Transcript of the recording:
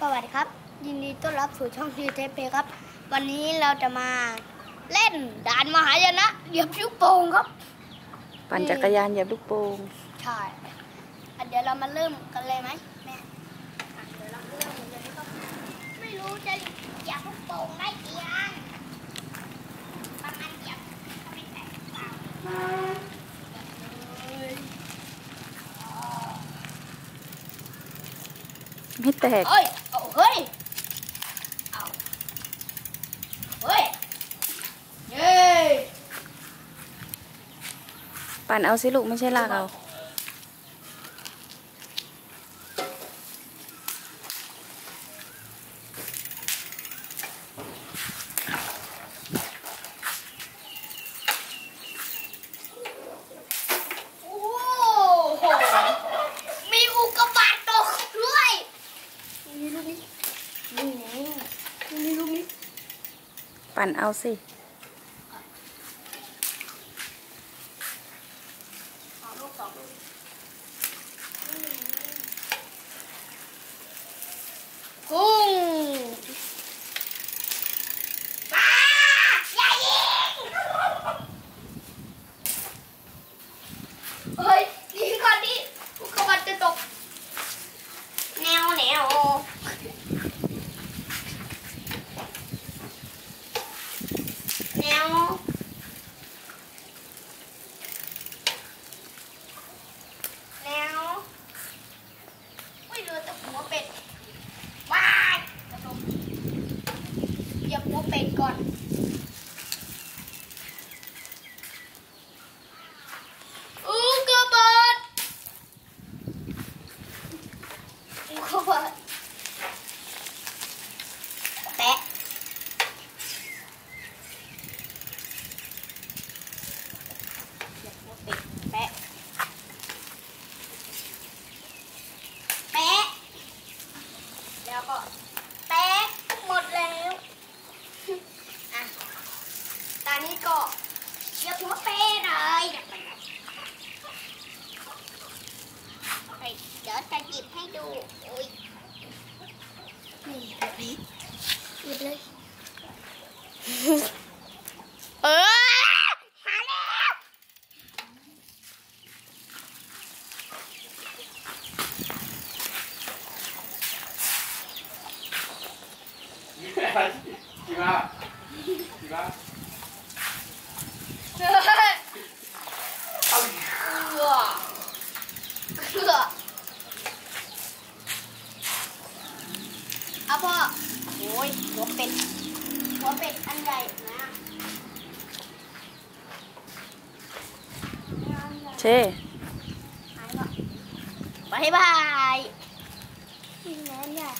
สวัสดีครับ ยินดีต้อนรับสู่ช่องทีเทปเพครับ วันนี้เราจะมาเล่นด่านมหายนะเหยียบลูกโป่งครับ ปั่นจักรยานเหยียบลูกโป่งใช่อะเดี๋ยวเรามาเริ่มกันเลยไหมแม่อะเดี๋ยวเราเริ่มกันเลยครับไม่รู้จะเหยียบลูกโป่งได้กี่อันประมาณเหยียบก็ไม่แตกเปล่าเอ้ยไม่แตก เฮ้ยเอาเฮ้ย เอาเฮ้ย เย้ ปั่นเอาสิลูกไม่ใช่ลากเอา ปั่นเอาสิ สองลูกสองลูกกุ้ แล้วก็แปะหมดแล้วอะตอนนี้ก็เชียบหัวเปเลยเดี๋ยวจะหยิบให้ดูอุ้ยนี่นี้หยิบเลยเออหาแล้ว กี่บ้ากี่บ้าเฮ้ยเอือเอือเอาพ่อโอ้ยหัวเป็ดหัวเป็ดอันใหญ่นะเชหายก่อนบายบายนี่แม่เนี่ย